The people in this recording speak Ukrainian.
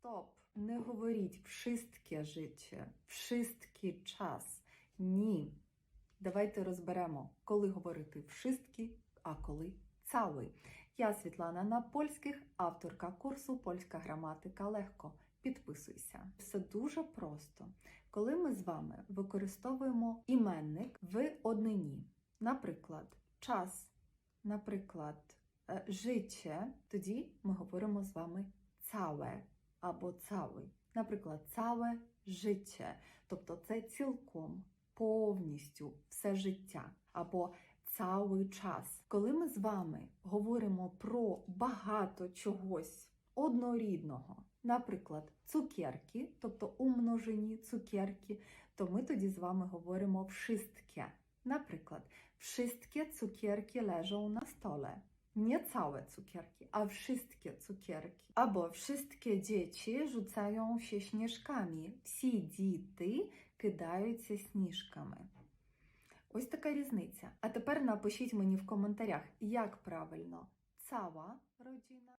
Стоп! Не говоріть wszystkie життя, wszystки час. Ні. Давайте розберемо, коли говорити wszystки, а коли цałий. Я Світлана на польських, авторка курсу Польська граматика легко. Підписуйся. Все дуже просто. Коли ми з вами використовуємо іменник в однині, наприклад, час, наприклад, е, життя, тоді ми говоримо з вами цałe або цałий. Наприклад, цałe життя, тобто це цілком, повністю все життя або цілий час. Коли ми з вами говоримо про багато чогось однорідного, наприклад, цукерки, тобто у множині цукерки, то ми тоді з вами говоримо wszystkie. Наприклад, wszystkie cukierki leżą na stole. Nie całe cukierki, a wszystkie cukierki. Albo wszystkie dzieci rzucają się śnieżkami. Всі діти кидаються сніжками. Ось така різниця. А тепер напишіть мені в коментарях, як правильно ціла роdzina